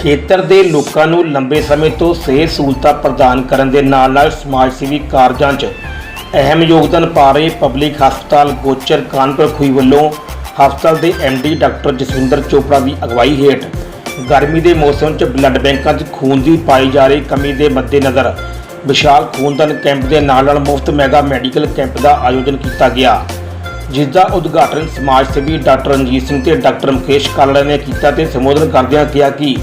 ਖੇਤਰ ਦੇ ਲੋਕਾਂ ਨੂੰ ਲੰਬੇ ਸਮੇਂ ਤੋਂ ਸਿਹਤ ਸਹੂਲਤਾਂ ਪ੍ਰਦਾਨ ਕਰਨ ਦੇ ਨਾਲ-ਨਾਲ ਸਮਾਜ ਸੇਵੀ ਕਾਰਜਾਂ 'ਚ ਅਹਿਮ ਯੋਗਦਾਨ ਪਾ ਰਹੇ ਪਬਲਿਕ ਹਸਪਤਾਲ ਗੋਚਰ ਕਾਨਪੁਰ ਖੁਈ ਵੱਲੋਂ ਹਸਪਤਾਲ ਦੇ ਐਮਡੀ ਡਾਕਟਰ ਜਸਵਿੰਦਰ ਚੋਪੜਾ ਦੀ ਅਗਵਾਈ ਹੇਠ ਗਰਮੀ ਦੇ ਮੌਸਮ 'ਚ ਬਲੱਡ ਬੈਂਕਾਂ 'ਚ ਖੂਨ ਦੀ ਪਾਈ ਜਾ ਰਹੀ ਕਮੀ ਦੇ ਮੱਦੇਨਜ਼ਰ ਵਿਸ਼ਾਲ ਖੂਨਦਾਨ ਕੈਂਪ ਦੇ ਨਾਲ-ਨਾਲ ਮੁਫਤ ਮੈਗਾ ਮੈਡੀਕਲ ਕੈਂਪ ਦਾ ਆਯੋਜਨ ਕੀਤਾ ਗਿਆ ਜਿਸ ਦਾ ਉਦਘਾਟਨ ਸਮਾਜ ਸੇਵੀ ਡਾਕਟਰ ਰਣਜੀਤ ਸਿੰਘ ਤੇ ਡਾਕਟਰ ਮੁਕੇਸ਼ ਕਾਲੜਾ ਨੇ ਕੀਤਾ ਤੇ ਸੰਬੋਧਨ ਕਰਦਿਆਂ ਕਿਹਾ ਕਿ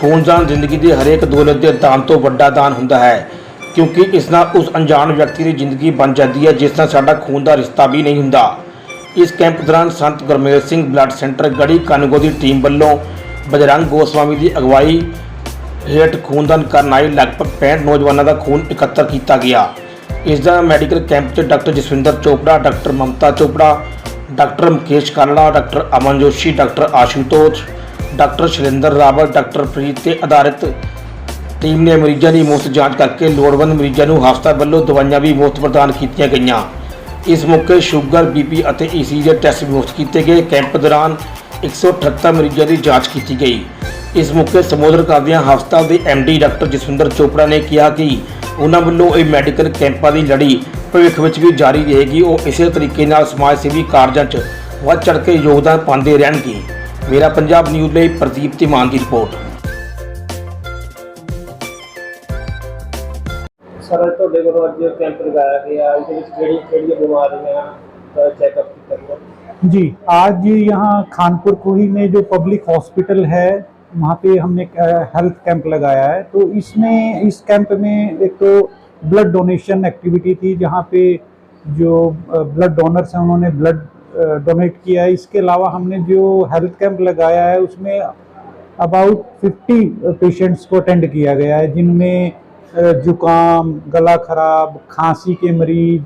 ਖੂਨਦਾਨ ਜ਼ਿੰਦਗੀ ਦੇ ਹਰੇਕ ਦੌਲਤ ਦੇ ਦਾਨ ਤੋਂ ਵੱਡਾ ਦਾਨ ਹੁੰਦਾ ਹੈ, ਕਿਉਂਕਿ ਇਸ ਨਾਲ ਉਸ ਅਣਜਾਣ ਵਿਅਕਤੀ ਦੀ ਜ਼ਿੰਦਗੀ ਬਣ ਜਾਂਦੀ ਹੈ, ਜਿਸ ਨਾਲ ਸਾਡਾ ਖੂਨ ਦਾ ਰਿਸ਼ਤਾ ਵੀ ਨਹੀਂ ਹੁੰਦਾ। ਇਸ ਕੈਂਪ ਦੌਰਾਨ ਸੰਤ ਗੁਰਮੇਲ ਸਿੰਘ ਬਲੱਡ ਸੈਂਟਰ ਗੜੀ ਕਾਨੂੰਗੋ ਦੀ ਟੀਮ ਵੱਲੋਂ ਬਜਰੰਗ ਗੋਸਵਾਮੀ ਦੀ ਅਗਵਾਈ ਹੇਠ ਖੂਨਦਾਨ ਕਰਨ ਆਏ ਲਗਭਗ 65 ਨੌਜਵਾਨਾਂ ਦਾ ਖੂਨ ਇਕੱਤਰ ਕੀਤਾ ਗਿਆ। ਇਸ ਦਾ ਮੈਡੀਕਲ ਕੈਂਪ 'ਚ doctor Jaswinder Chopra, doctor Mamta Chopra, doctor Mukesh Kanra, doctor Aman Joshi doctor Ashutosh doctor Shrinder Rawat doctor Preet ਤੇ ਆਧਾਰਿਤ ਟੀਮ ਨੇ ਮਰੀਜ਼ਾਂ ਦੀ ਮੁਫਤ ਜਾਂਚ ਕਰਕੇ ਲੋੜਵੰਦ ਮਰੀਜ਼ਾਂ ਨੂੰ ਹਸਪਤਾਲ ਵੱਲੋਂ ਦਵਾਈਆਂ ਵੀ ਮੁਫਤ ਪ੍ਰਦਾਨ ਕੀਤੀਆਂ ਗਈਆਂ। ਇਸ ਮੌਕੇ ਸ਼ੂਗਰ ਬੀਪੀ ਅਤੇ ਈਸੀਜੀ ਦੇ ਟੈਸਟ ਵੀ ਮੁਫਤ ਕੀਤੇ ਗਏ। ਕੈਂਪ ਦੌਰਾਨ 178 ਮਰੀਜ਼ਾਂ ਦੀ ਜਾਂਚ ਕੀਤੀ ਗਈ। ਇਸ ਮੌਕੇ ਸੰਬੋਧਨ ਕਰਦਿਆਂ ਹਸਪਤਾਲ ਦੇ ਐਮਡੀ ਡਾਕਟਰ ਜਸਵਿੰਦਰ ਚੋਪੜਾ ਨੇ ਕਿਹਾ ਕਿ ਉਹਨਾਂ ਵੱਲੋਂ ਇਹ ਮੈਡੀਕਲ ਕੈਂਪਾਂ ਦੀ ਲੜੀ ਭਵਿੱਖ ਵਿੱਚ ਵੀ ਜਾਰੀ ਰਹੇਗੀ। ਉਹ ਇਸੇ ਤਰੀਕੇ ਨਾਲ ਸਮਾਜ ਸੇਵੀ ਕਾਰਜਾਂ 'ਚ ਵੱਧ ਚੜ੍ਹ ਕੇ ਯੋਗਦਾਨ ਪਾਉਂਦੇ ਰਹਿਣਗੇ। ਮੇਰਾ ਪੰਜਾਬ ਨਿਊਜ਼ ਲਈ ਪ੍ਰਦੀਪ ਧੀਮਾਨ ਦੀ ਰਿਪੋਰਟ ਸਰ ਅੱਜ ਤੁਹਾਡੇ ਕੋਲ ਅੱਜ ਕੈਂਪ ਲਗਾਇਆ ਗਿਆ ਇਹਦੇ ਵਿੱਚ ਕਿਹੜੀ ਕਿਹੜੀਆਂ ਬਿਮਾਰੀਆਂ ਦਾ ਚੈੱਕਅਪ ਕੀਤਾ ਗਿਆ जी आज यहाँ खानपुर कोही में जो पब्लिक हॉस्पिटल है वहाँ पे हमने हेल्थ कैंप लगाया है तो इसमें इस कैंप में एक तो ब्लड डोनेशन एक्टिविटी थी जहाँ पे जो ब्लड डोनर्स हैं उन्होंने ब्लड डोनेट किया है। इसके अलावा हमने जो हेल्थ कैंप लगाया है, उसमें अबाउट 50 पेशेंट्स को अटेंड किया गया है, जिनमें जुकाम, गला खराब, खांसी के मरीज़,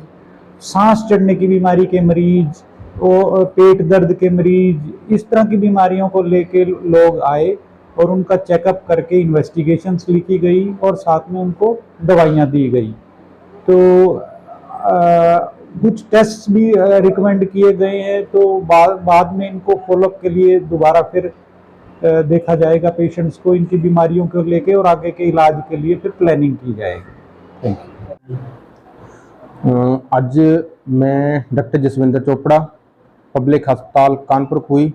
सांस चढ़ने की बीमारी के मरीज़ और पेट दर्द के मरीज़, इस तरह की बीमारियों को लेके लोग आए और उनका चेकअप करके इन्वेस्टिगेशंस लिखी गई और साथ में उनको दवाइयाँ दी गई। तो कुछ टेस्ट भी रिकमेंड किए गए हैं तो बाद बाद में इनको फॉलोअप के लिए दोबारा फिर अ, देखा जाएगा पेशेंट्स को इनकी बीमारियों को लेके और आगे के इलाज के लिए फिर प्लानिंग की जाएगी थैंक यू ਅ, ਅੱਜ ਮੈਂ ਡਾਕਟਰ ਜਸਵਿੰਦਰ ਚੋਪੜਾ ਪਬਲਿਕ ਹਸਪਤਾਲ ਕਾਨਪੁਰ ਖੂਈ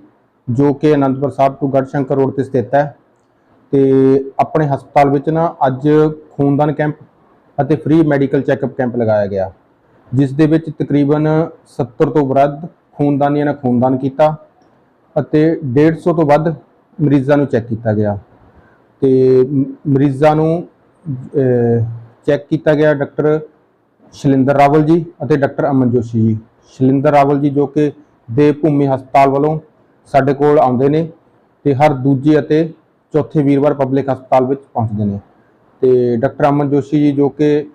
ਜੋ ਕਿ ਅਨੰਦਪੁਰ ਸਾਹਿਬ ਤੋਂ ਗੜਸ਼ੰਕਰ ਰੋਡ ਤੇ ਸਥਿਤ ਹੈ ਤੇ ਆਪਣੇ ਹਸਪਤਾਲ ਵਿੱਚ ਨਾ ਅੱਜ ਖੂਨਦਾਨ ਕੈਂਪ ਅਤੇ ਫ੍ਰੀ ਮੈਡੀਕਲ ਚੈੱਕਅਪ ਕੈਂਪ ਲਗਾਇਆ ਗਿਆ ਜਿਸ ਦੇ ਵਿੱਚ ਤਕਰੀਬਨ 70 ਤੋਂ ਵੱਧ ਖੂਨਦਾਨੀਆਂ ਨੇ ਖੂਨਦਾਨ ਕੀਤਾ ਅਤੇ 150 ਤੋਂ ਵੱਧ ਮਰੀਜ਼ਾਂ ਨੂੰ ਚੈੱਕ ਕੀਤਾ ਗਿਆ। ਤੇ ਮਰੀਜ਼ਾਂ ਨੂੰ ਚੈੱਕ ਕੀਤਾ ਗਿਆ ਡਾਕਟਰ ਸ਼ਲਿੰਦਰ ਰਾਵਲ ਜੀ ਅਤੇ ਡਾਕਟਰ ਅਮਨ ਜੋਸ਼ੀ ਜੀ। ਸ਼ਲਿੰਦਰ ਰਾਵਲ ਜੀ ਜੋ ਕਿ ਦੇਵ ਭੂਮੀ ਹਸਪਤਾਲ ਵੱਲੋਂ ਸਾਡੇ ਕੋਲ ਆਉਂਦੇ ਨੇ ਤੇ ਹਰ ਦੂਜੇ ਅਤੇ ਚੌਥੇ ਵੀਰਵਾਰ ਪਬਲਿਕ ਹਸਪਤਾਲ ਵਿੱਚ ਪਹੁੰਚਦੇ ਨੇ। ਤੇ ਡਾਕਟਰ ਅਮਨ ਜੋਸ਼ੀ ਜੀ ਜੋ ਕਿ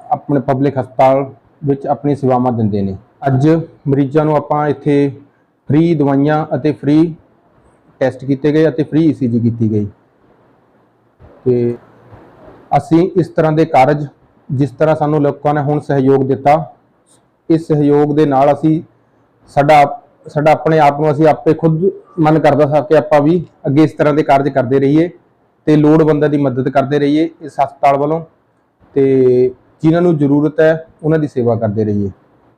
ਆਪਣੇ ਪਬਲਿਕ ਹਸਪਤਾਲ ਵਿੱਚ ਆਪਣੀ ਸੇਵਾਵਾਂ ਦਿੰਦੇ ਨੇ। ਅੱਜ ਮਰੀਜ਼ਾਂ ਨੂੰ ਆਪਾਂ ਇੱਥੇ ਫ੍ਰੀ ਦਵਾਈਆਂ ਅਤੇ ਫ੍ਰੀ ਟੈਸਟ ਕੀਤੇ ਗਏ ਅਤੇ ਫ੍ਰੀ ਈਸੀਜੀ ਕੀਤੀ ਗਈ। ਤੇ ਅਸੀਂ ਇਸ ਤਰ੍ਹਾਂ ਦੇ ਕਾਰਜ ਜਿਸ ਤਰ੍ਹਾਂ ਸਾਨੂੰ ਲੋਕਾਂ ਨੇ ਹੁਣ ਸਹਿਯੋਗ ਦਿੱਤਾ, ਇਸ ਸਹਿਯੋਗ ਦੇ ਨਾਲ ਅਸੀਂ ਸਾਡਾ ਸਾਡਾ ਆਪਣੇ ਆਪ ਨੂੰ ਅਸੀਂ ਆਪੇ ਖੁਦ ਮਨ ਕਰਦਾ ਸੀ ਕਿ ਆਪਾਂ ਵੀ ਅੱਗੇ ਇਸ ਤਰ੍ਹਾਂ ਦੇ ਕਾਰਜ ਕਰਦੇ ਰਹੀਏ ਤੇ ਲੋੜਵੰਦਾਂ ਦੀ ਮਦਦ ਕਰਦੇ ਰਹੀਏ ਇਸ ਹਸਪਤਾਲ ਵੱਲੋਂ। ਤੇ ਜਿਨ੍ਹਾਂ ਨੂੰ ਜ਼ਰੂਰਤ ਹੈ ਉਹਨਾਂ ਦੀ ਸੇਵਾ ਕਰਦੇ ਰਹੀਏ।